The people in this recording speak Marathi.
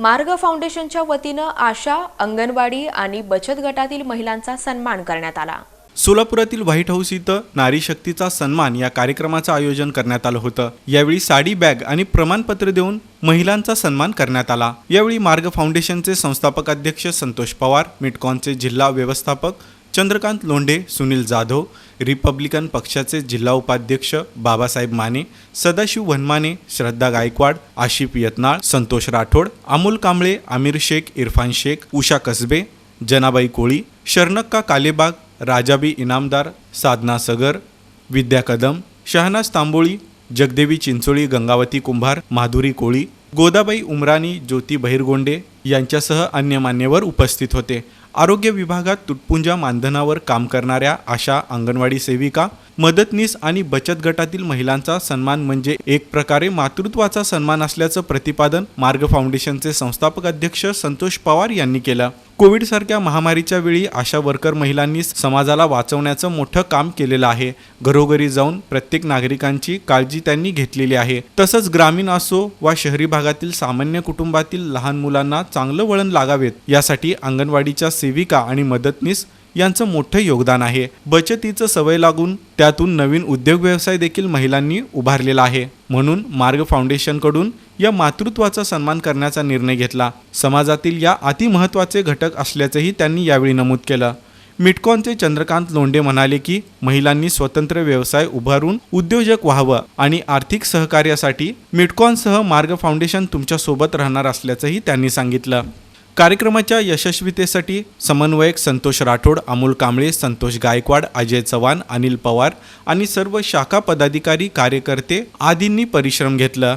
मार्ग फाउंडेशनच्या वतीनं आशा अंगणवाडी आणि बचत गटातील महिलांचा सन्मान करण्यात आला. सोलापुरातील व्हाईट हाऊस इथं नारी शक्तीचा सन्मान या कार्यक्रमाचं आयोजन करण्यात आलं होतं. यावेळी साडी बॅग आणि प्रमाणपत्र देऊन महिलांचा सन्मान करण्यात आला. यावेळी मार्ग फाउंडेशनचे संस्थापक अध्यक्ष संतोष पवार मिटकॉनचे जिल्हा व्यवस्थापक चंद्रकांत लोंढे सुनील जाधव रिपब्लिकन पक्षाचे जिल्हा उपाध्यक्ष बाबासाहेब माने सदाशिव वनमाने श्रद्धा गायकवाड आशिफ यत्नाळ संतोष राठोड अमोल कांबळे आमिर शेख इरफान शेख उषा कसबे जनाबाई कोळी शरणक्का कालेबाग राजाबी इनामदार साधना सगर विद्या कदम शहनाज तांबोळी जगदेवी चिंचोळी गंगावती कुंभार माधुरी कोळी गोदाबाई उमराणी ज्योती बहिरगोंडे यांच्यासह अन्य मान्यवर उपस्थित होते. आरोग्य विभागात तुटपुंजा मानधनावर काम करणाऱ्या आशा अंगणवाडी सेविका मदतनीस आणि बचत गटातील महिलांचा सन्मान म्हणजे एक प्रकारे मातृत्वाचा सन्मान असल्याचं प्रतिपादन मार्ग फाउंडेशनचे संस्थापक अध्यक्ष संतोष पवार यांनी केलं. कोविडसारख्या महामारीच्या वेळी आशा वर्कर महिलांनी समाजाला वाचवण्याचं मोठं काम केलेलं आहे. घरोघरी जाऊन प्रत्येक नागरिकांची काळजी त्यांनी घेतलेली आहे. तसंच ग्रामीण असो वा शहरी भागातील सामान्य कुटुंबातील लहान मुलांना चांगलं वळण लागावेत. यासाठी अंगणवाडीच्या सेविका आणि मदतनीस यांचं मोठं योगदान आहे. बचतीचं सवय लागून त्यातून नवीन उद्योग व्यवसाय देखील महिलांनी उभारलेला आहे. म्हणून मार्ग फाउंडेशनकडून या मातृत्वाचा सन्मान करण्याचा निर्णय घेतला. समाजातील या अतिमहत्वाचे घटक असल्याचंही त्यांनी यावेळी नमूद केलं. मिटकॉनचे चंद्रकांत लोंढे म्हणाले की महिलांनी स्वतंत्र व्यवसाय उभारून उद्योजक व्हावं आणि आर्थिक सहकार्यासाठी मिटकॉनसह मार्ग फाउंडेशन तुमच्यासोबत राहणार असल्याचंही त्यांनी सांगितलं. कार्यक्रमाच्या यशस्वीतेसाठी समन्वयक संतोष राठोड अमोल कांबळे संतोष गायकवाड अजय चव्हाण अनिल पवार आणि सर्व शाखा पदाधिकारी कार्यकर्ते आदींनी परिश्रम घेतला.